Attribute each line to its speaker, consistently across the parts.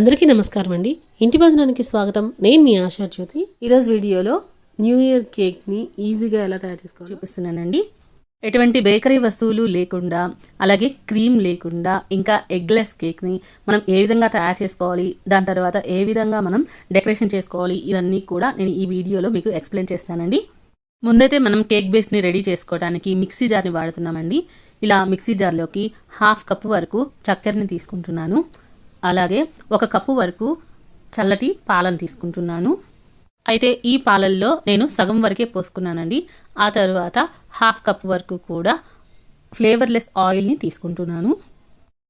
Speaker 1: అందరికీ నమస్కారం అండి. ఇంటి భోజనానికి స్వాగతం. నేను మీ ఆశా జ్యోతి. ఈరోజు వీడియోలో న్యూ ఇయర్ కేక్ని ఈజీగా ఎలా తయారు చేసుకోవాలో చూపిస్తున్నానండి. ఎటువంటి బేకరీ వస్తువులు లేకుండా అలాగే క్రీమ్ లేకుండా ఇంకా ఎగ్లెస్ కేక్ని మనం ఏ విధంగా తయారు చేసుకోవాలి దాని తర్వాత ఏ విధంగా మనం డెకరేషన్ చేసుకోవాలి ఇవన్నీ కూడా నేను ఈ వీడియోలో మీకు ఎక్స్ప్లెయిన్ చేస్తానండి. ముందైతే మనం కేక్ బేస్ని రెడీ చేసుకోవడానికి మిక్సీ జార్ని వాడుతున్నామండి. ఇలా మిక్సీ జార్లోకి హాఫ్ కప్ వరకు చక్కెరని తీసుకుంటున్నాను. అలాగే ఒక కప్పు వరకు చల్లటి పాలను తీసుకుంటున్నాను. అయితే ఈ పాలల్లో నేను సగం వరకే పోసుకున్నానండి. ఆ తర్వాత హాఫ్ కప్ వరకు కూడా ఫ్లేవర్లెస్ ఆయిల్ని తీసుకుంటున్నాను.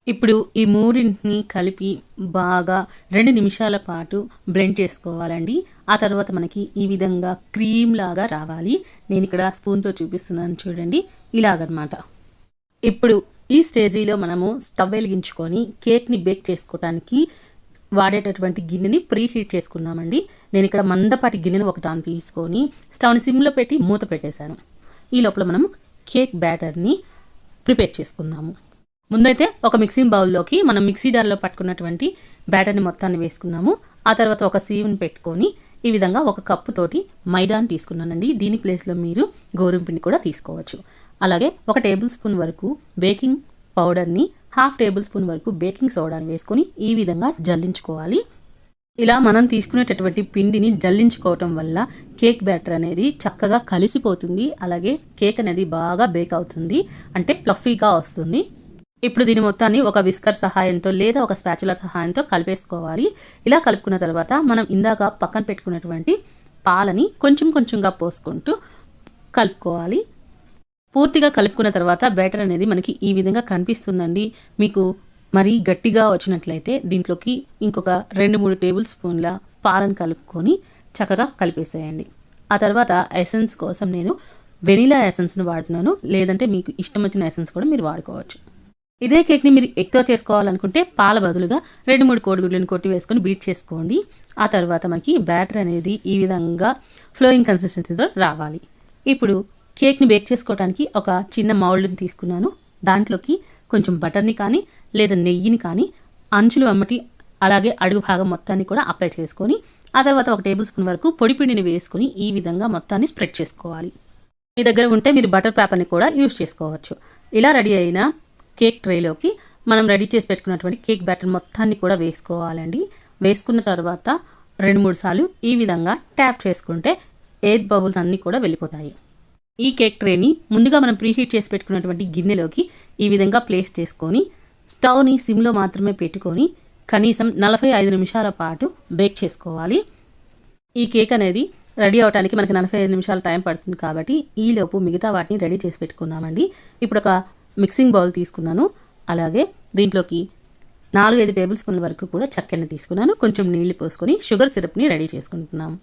Speaker 1: ఇప్పుడు ఈ మూడింటిని కలిపి బాగా రెండు నిమిషాల పాటు బ్లెండ్ చేసుకోవాలండి. ఆ తర్వాత మనకి ఈ విధంగా క్రీమ్ లాగా రావాలి. నేను ఇక్కడ స్పూన్తో చూపిస్తున్నాను చూడండి. ఇలాగనమాట. ఇప్పుడు ఈ స్టేజీలో మనము స్టవ్ వెలిగించుకొని కేక్ని బేక్ చేసుకోవడానికి వాడేటటువంటి గిన్నెని ప్రీ హీట్ చేసుకున్నామండి. నేను ఇక్కడ మందపాటి గిన్నెను ఒక దాన్ని తీసుకొని స్టవ్ని సిమ్లో పెట్టి మూత పెట్టేశాను. ఈ లోపల మనం కేక్ బ్యాటర్ని ప్రిపేర్ చేసుకుందాము. ముందైతే ఒక మిక్సింగ్ బౌల్లోకి మనం మిక్సీ జార్లో పట్టుకున్నటువంటి బ్యాటర్ని మొత్తాన్ని వేసుకున్నాము ఆ తర్వాత ఒక సీవ్ని పెట్టుకొని ఈ విధంగా ఒక కప్పు తోటి మైదాని తీసుకున్నానండి. దీని ప్లేస్లో మీరు గోధుమ పిండి కూడా తీసుకోవచ్చు. అలాగే ఒక టేబుల్ స్పూన్ వరకు బేకింగ్ పౌడర్ని హాఫ్ టేబుల్ స్పూన్ వరకు బేకింగ్ సోడాని వేసుకొని ఈ విధంగా జల్లించుకోవాలి. ఇలా మనం తీసుకునేటటువంటి పిండిని జల్లించుకోవటం వల్ల కేక్ బ్యాటర్ అనేది చక్కగా కలిసిపోతుంది. అలాగే కేక్ అనేది బాగా బేక్ అవుతుంది. అంటే ప్లఫీగా వస్తుంది. ఇప్పుడు దీని మొత్తాన్ని ఒక విస్కర్ సహాయంతో లేదా ఒక స్పాచుల సహాయంతో కలిపేసుకోవాలి. ఇలా కలుపుకున్న తర్వాత మనం ఇందాక పక్కన పెట్టుకున్నటువంటి పాలని కొంచెం కొంచెంగా పోసుకుంటూ కలుపుకోవాలి. పూర్తిగా కలుపుకున్న తర్వాత బ్యాటర్ అనేది మనకి ఈ విధంగా కనిపిస్తుందండి. మీకు మరీ గట్టిగా వచ్చినట్లయితే దీంట్లోకి ఇంకొక రెండు మూడు టేబుల్ స్పూన్ల పాలను కలుపుకొని చక్కగా కలిపేసేయండి. ఆ తర్వాత ఎసెన్స్ కోసం నేను వెనిలా ఎసెన్స్ను వాడుతున్నాను. లేదంటే మీకు ఇష్టం వచ్చిన ఎసెన్స్ కూడా మీరు వాడుకోవచ్చు. ఇదే కేక్ని మీరు ఎక్కువ చేసుకోవాలనుకుంటే పాల బదులుగా రెండు మూడు కోడిగుడ్లను కొట్టి వేసుకొని బీట్ చేసుకోండి. ఆ తర్వాత మనకి బ్యాటర్ అనేది ఈ విధంగా ఫ్లోయింగ్ కన్సిస్టెన్సీతో రావాలి. ఇప్పుడు కేక్ని బేక్ చేసుకోవడానికి ఒక చిన్న మౌల్డ్ని తీసుకున్నాను. దాంట్లోకి కొంచెం బటర్ని కానీ లేదా నెయ్యిని కానీ అంచులు అమ్మటి అలాగే అడుగు భాగం మొత్తాన్ని కూడా అప్లై చేసుకొని ఆ తర్వాత ఒక టేబుల్ స్పూన్ వరకు పొడి పిండిని ఈ విధంగా మొత్తాన్ని స్ప్రెడ్ చేసుకోవాలి. మీ దగ్గర ఉంటే మీరు బటర్ పేపర్ని కూడా యూజ్ చేసుకోవచ్చు. ఇలా రెడీ అయిన కేక్ ట్రేలోకి మనం రెడీ చేసి పెట్టుకున్నటువంటి కేక్ బ్యాటర్ మొత్తాన్ని కూడా వేసుకోవాలండి. వేసుకున్న తర్వాత రెండు మూడు సార్లు ఈ విధంగా ట్యాప్ చేసుకుంటే ఎయిర్ బబుల్స్ అన్నీ కూడా వెళ్ళిపోతాయి. ఈ కేక్ ట్రేని ముందుగా మనం ప్రీహీట్ చేసి పెట్టుకున్నటువంటి గిన్నెలోకి ఈ విధంగా ప్లేస్ చేసుకొని స్టవ్ని సిమ్లో మాత్రమే పెట్టుకొని కనీసం నలభై ఐదు నిమిషాల పాటు బేక్ చేసుకోవాలి. ఈ కేక్ అనేది రెడీ అవడానికి మనకి నలభై ఐదు నిమిషాలు టైం పడుతుంది కాబట్టి ఈలోపు మిగతా వాటిని రెడీ చేసి పెట్టుకున్నామండి ఇప్పుడు ఒక మిక్సింగ్ బౌల్ తీసుకున్నాను. అలాగే దీంట్లోకి నాలుగు ఐదు టేబుల్ స్పూన్ల వరకు కూడా చక్కెరని తీసుకున్నాను. కొంచెం నీళ్ళు పోసుకొని షుగర్ సిరప్ని రెడీ చేసుకుంటున్నాము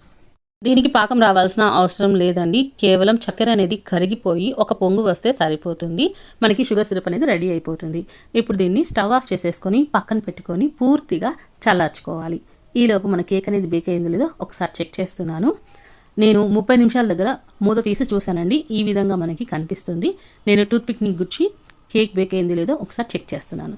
Speaker 1: దీనికి పాకం రావాల్సిన అవసరం లేదండి. కేవలం చక్కెర అనేది కరిగిపోయి ఒక పొంగు వస్తే సరిపోతుంది. మనకి షుగర్ సిరప్ అనేది రెడీ అయిపోతుంది. ఇప్పుడు దీన్ని స్టవ్ ఆఫ్ చేసేసుకొని పక్కన పెట్టుకొని పూర్తిగా చల్లార్చుకోవాలి. ఈలోపు మన కేక్ అనేది బేక్ అయింది లేదో ఒకసారి చెక్ చేస్తున్నాను. నేను ముప్పై నిమిషాల దగ్గర మూత తీసి చూశానండి. ఈ విధంగా మనకి కనిపిస్తుంది. నేను టూత్పిక్ని గుచ్చి కేక్ బేక్ అయింది లేదో ఒకసారి చెక్ చేస్తున్నాను.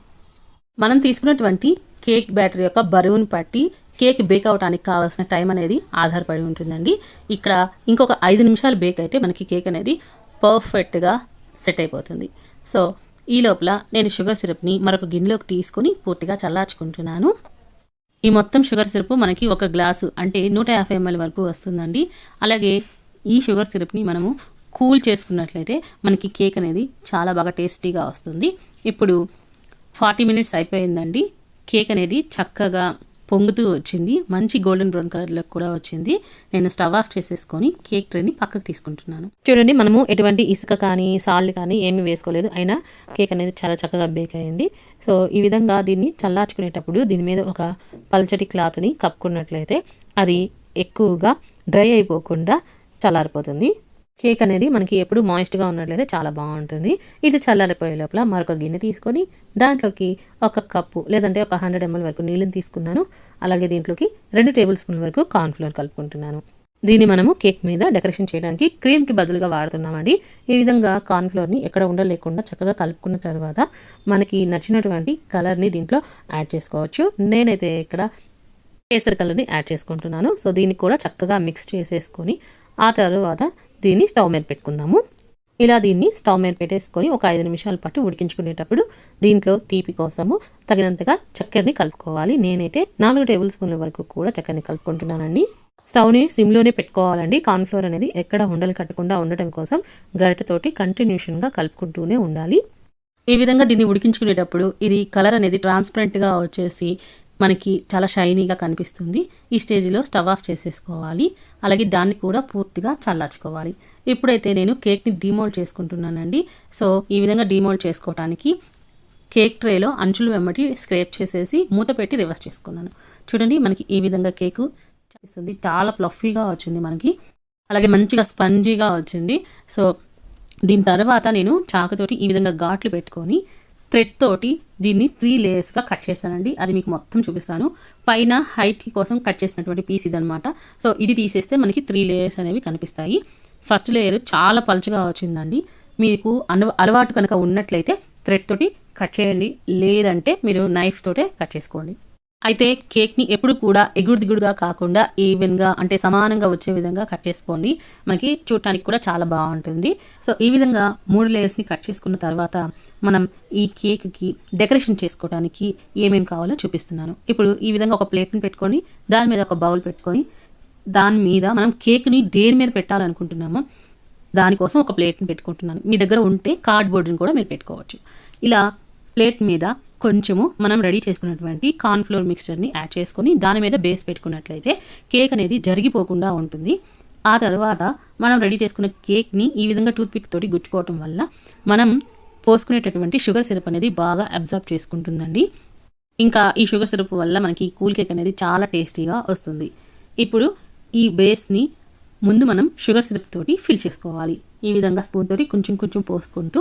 Speaker 1: మనం తీసుకున్నటువంటి కేక్ బ్యాటర్ యొక్క బరువును బట్టి కేక్ బేక్ అవడానికి కావాల్సిన టైం అనేది ఆధారపడి ఉంటుందండి. ఇక్కడ ఇంకొక ఐదు నిమిషాలు బేక్ అయితే మనకి కేక్ అనేది పర్ఫెక్ట్గా సెట్ అయిపోతుంది. సో ఈ లోపల నేను షుగర్ సిరప్ని మరొక గిన్నెలోకి తీసుకొని పూర్తిగా చల్లార్చుకుంటున్నాను. ఈ మొత్తం షుగర్ సిరప్ మనకి ఒక గ్లాసు అంటే నూట యాభై ఎంఎల్ వరకు వస్తుందండి. అలాగే ఈ షుగర్ సిరప్ని మనము కూల్ చేసుకున్నట్లయితే మనకి కేక్ అనేది చాలా బాగా టేస్టీగా వస్తుంది. ఇప్పుడు ఫార్టీ మినిట్స్ అయిపోయిందండి. కేక్ అనేది చక్కగా పొంగుతూ వచ్చింది. మంచి గోల్డెన్ బ్రౌన్ కలర్లో కూడా వచ్చింది. నేను స్టవ్ ఆఫ్ చేసేసుకొని కేక్ ట్రేని పక్కకు తీసుకుంటున్నాను. చూడండి మనము ఎటువంటి ఇసుక కానీ సాల్ట్ కానీ ఏమీ వేసుకోలేదు. అయినా కేక్ అనేది చాలా చక్కగా బేక్ అయింది. సో ఈ విధంగా దీన్ని చల్లార్చుకునేటప్పుడు దీని మీద ఒక పల్చటి క్లాత్ని కప్పుకున్నట్లయితే అది ఎక్కువగా డ్రై అయిపోకుండా చల్లారిపోతుంది. కేక్ అనేది మనకి ఎప్పుడు మాయిస్ట్గా ఉన్నట్లయితే చాలా బాగుంటుంది. ఇది చల్లారిపోయే లోపల మరొక గిన్నె తీసుకొని దాంట్లోకి ఒక కప్పు లేదంటే ఒక హండ్రెడ్ ఎంఎల్ వరకు నీళ్ళని తీసుకున్నాను. అలాగే దీంట్లోకి రెండు టేబుల్ స్పూన్ వరకు కార్న్ఫ్లోర్ కలుపుకుంటున్నాను. దీన్ని మనము కేక్ మీద డెకరేషన్ చేయడానికి క్రీమ్కి బదులుగా వాడుతున్నామండి. ఈ విధంగా కార్న్ఫ్లోర్ని ఎక్కడ ఉండలేకుండా చక్కగా కలుపుకున్న తర్వాత మనకి నచ్చినటువంటి కలర్ని దీంట్లో యాడ్ చేసుకోవచ్చు. నేనైతే ఇక్కడ కేసరి కలర్ని యాడ్ చేసుకుంటున్నాను. సో దీన్ని కూడా చక్కగా మిక్స్ చేసేసుకొని ఆ తర్వాత దీన్ని స్టవ్ మీద పెట్టుకుందాము. ఇలా దీన్ని స్టవ్ మీద పెట్టేసుకొని ఒక ఐదు నిమిషాల పాటు ఉడికించుకునేటప్పుడు దీంట్లో తీపి కోసము తగినంతగా చక్కెరని కలుపుకోవాలి. నేనైతే నాలుగు టేబుల్ స్పూన్ల వరకు కూడా చక్కెరని కలుపుకుంటున్నానండి. స్టవ్ని సిమ్లోనే పెట్టుకోవాలండి. కార్న్ఫ్లోర్ అనేది ఎక్కడ ఉండలు కట్టకుండా ఉండటం కోసం గరిటెతోటి కంటిన్యూషన్గా కలుపుకుంటూనే ఉండాలి. ఈ విధంగా దీన్ని ఉడికించుకునేటప్పుడు ఇది కలర్ అనేది ట్రాన్స్పరెంట్గా వచ్చేసి మనకి చాలా షైనీగా కనిపిస్తుంది. ఈ స్టేజ్లో స్టవ్ ఆఫ్ చేసేసుకోవాలి. అలాగే దాన్ని కూడా పూర్తిగా చల్లార్చుకోవాలి. ఇప్పుడైతే నేను కేక్ని డిమోల్డ్ చేసుకుంటున్నానండి. సో ఈ విధంగా డిమోల్డ్ చేసుకోవడానికి కేక్ ట్రేలో అంచులు వెంబడి స్క్రేప్ చేసేసి మూత పెట్టి రివర్స్ చేసుకున్నాను. చూడండి మనకి ఈ విధంగా కేకు చూపిస్తుంది చాలా ప్లఫీగా వచ్చింది మనకి. అలాగే మంచిగా స్పంజీగా వచ్చింది. సో దీని తర్వాత నేను చాకుతోటి ఈ విధంగా ఘాట్లు పెట్టుకొని థ్రెడ్ తోటి దీన్ని త్రీ లేయర్స్గా కట్ చేశానండి. అది మీకు మొత్తం చూపిస్తాను. పైన హైట్ కోసం కట్ చేసినటువంటి పీస్ ఇదనమాట సో ఇది తీసేస్తే మనకి త్రీ లేయర్స్ అనేవి కనిపిస్తాయి. ఫస్ట్ లేయర్ చాలా పలుచగా వచ్చిందండి. మీకు అను అలవాటు కనుక ఉన్నట్లయితే థ్రెడ్ తోటి కట్ చేయండి. లేదంటే మీరు నైఫ్ తోటే కట్ చేసుకోండి. అయితే కేక్ని ఎప్పుడు కూడా ఎగుడు దిగుడుగా కాకుండా ఈవెన్గా అంటే సమానంగా వచ్చే విధంగా కట్ చేసుకోండి. మనకి చూడటానికి కూడా చాలా బాగుంటుంది. సో ఈ విధంగా మూడు లేయర్స్ని కట్ చేసుకున్న తర్వాత మనం ఈ కేక్కి డెకరేషన్ చేసుకోవడానికి ఏమేమి కావాలో చూపిస్తున్నాను. ఇప్పుడు ఈ విధంగా ఒక ప్లేట్ని పెట్టుకొని దాని మీద ఒక బౌల్ పెట్టుకొని దాని మీద మనం కేక్ని దేని మీద పెట్టాలనుకుంటున్నామో దానికోసం ఒక ప్లేట్ని పెట్టుకుంటున్నాను. మీ దగ్గర ఉంటే కార్డ్బోర్డ్ని కూడా మీరు పెట్టుకోవచ్చు. ఇలా ప్లేట్ మీద కొంచెము మనం రెడీ చేసుకున్నటువంటి కార్న్ఫ్లోర్ మిక్స్చర్ని యాడ్ చేసుకొని దాని మీద బేస్ పెట్టుకున్నట్లయితే కేక్ అనేది జరిగిపోకుండా ఉంటుంది. ఆ తర్వాత మనం రెడీ చేసుకున్న కేక్ని ఈ విధంగా టూత్పిక్ తోటి గుచ్చుకోవటం వల్ల మనం పోసుకునేటటువంటి షుగర్ సిరప్ అనేది బాగా అబ్జర్వ్ చేసుకుంటుందండి. ఇంకా ఈ షుగర్ సిరప్ వల్ల మనకి కూల్ కేక్ అనేది చాలా టేస్టీగా వస్తుంది. ఇప్పుడు ఈ బేస్ని ముందు మనం షుగర్ సిరప్ తోటి ఫిల్ చేసుకోవాలి. ఈ విధంగా స్పూన్ తోటి కొంచెం కొంచెం పోసుకుంటూ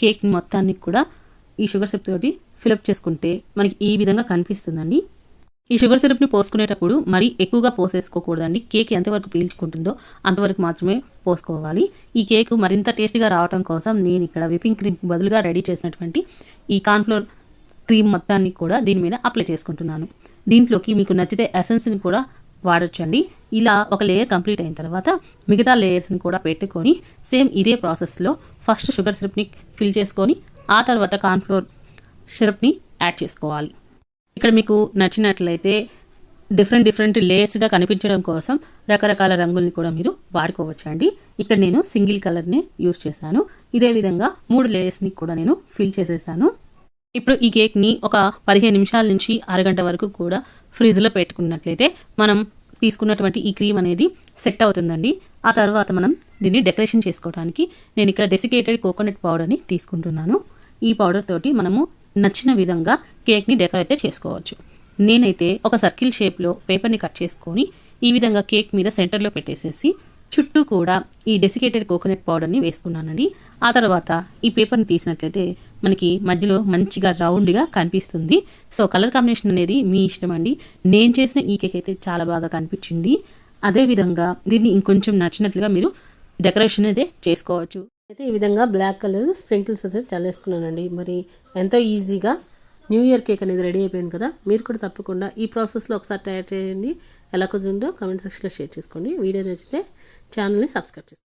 Speaker 1: కేక్ మొత్తాన్ని కూడా ఈ షుగర్ సిరప్ తోటి ఫిలప్ చేసుకుంటే మనకి ఈ విధంగా కనిపిస్తుందండి. ఈ షుగర్ సిరప్ని పోసుకునేటప్పుడు మరీ ఎక్కువగా పోసేసుకోకూడదండి. కేక్ ఎంతవరకు పీల్చుకుంటుందో అంతవరకు మాత్రమే పోసుకోవాలి. ఈ కేక్ మరింత టేస్టీగా రావడం కోసం నేను ఇక్కడ విపింగ్ క్రీమ్ బదులుగా రెడీ చేసినటువంటి ఈ కార్న్ఫ్లోర్ క్రీమ్ మొత్తాన్ని కూడా దీని మీద అప్లై చేసుకుంటున్నాను. దీంట్లోకి మీకు నచ్చితే ఎసెన్స్ని కూడా వాడొచ్చండి. ఇలా ఒక లేయర్ కంప్లీట్ అయిన తర్వాత మిగతా లేయర్స్ని కూడా పెట్టుకొని సేమ్ ఇదే ప్రాసెస్లో ఫస్ట్ షుగర్ సిరప్ని ఫిల్ చేసుకొని ఆ తర్వాత కార్న్ఫ్లోర్ షిరప్ని యాడ్ చేసుకోవాలి. ఇక్కడ మీకు నచ్చినట్లయితే డిఫరెంట్ డిఫరెంట్ లేయర్స్గా కనిపించడం కోసం రకరకాల రంగుల్ని కూడా మీరు వాడుకోవచ్చు అండి ఇక్కడ నేను సింగిల్ కలర్ని యూజ్ చేశాను. ఇదే విధంగా మూడు లేయర్స్ని కూడా నేను ఫిల్ చేసేసాను. ఇప్పుడు ఈ కేక్ని ఒక పదిహేను నిమిషాల నుంచి అరగంట వరకు కూడా ఫ్రిడ్జ్లో పెట్టుకున్నట్లయితే మనం తీసుకున్నటువంటి ఈ క్రీమ్ అనేది సెట్ అవుతుందండి. ఆ తర్వాత మనం దీన్ని డెకరేషన్ చేసుకోవడానికి నేను ఇక్కడ డెసికేటెడ్ కోకోనట్ పౌడర్ని తీసుకుంటున్నాను. ఈ పౌడర్ తోటి మనము నచ్చిన విధంగా కేక్ని డెకరేట్ చేసుకోవచ్చు. నేనైతే ఒక సర్కిల్ షేప్లో పేపర్ని కట్ చేసుకొని ఈ విధంగా కేక్ మీద సెంటర్లో పెట్టేసేసి చుట్టూ కూడా ఈ డెసికేటెడ్ కోకోనట్ పౌడర్ని వేసుకున్నానండి. ఆ తర్వాత ఈ పేపర్ని తీసినట్లయితే మనకి మధ్యలో మంచిగా రౌండ్గా కనిపిస్తుంది. సో కలర్ కాంబినేషన్ అనేది మీ ఇష్టం అండి. నేను చేసిన ఈ కేక్ అయితే చాలా బాగా కనిపించింది. అదేవిధంగా దీన్ని ఇంకొంచెం నచ్చినట్లుగా మీరు డెకరేషన్ అయితే చేసుకోవచ్చు. అయితే ఈ విధంగా బ్లాక్ కలర్ స్ప్రింకిల్స్ అయితే చల్లేసుకున్నానండి మరి ఎంతో ఈజీగా న్యూ ఇయర్ కేక్ అనేది రెడీ అయిపోయింది కదా మీరు కూడా తప్పకుండా ఈ ప్రాసెస్లో ఒకసారి తయారు చేయండి. ఎలా కుదిరిందో కమెంట్ సెక్షన్లో షేర్ చేసుకోండి. వీడియో నచ్చితే ఛానల్ని సబ్స్క్రైబ్ చేసుకోండి.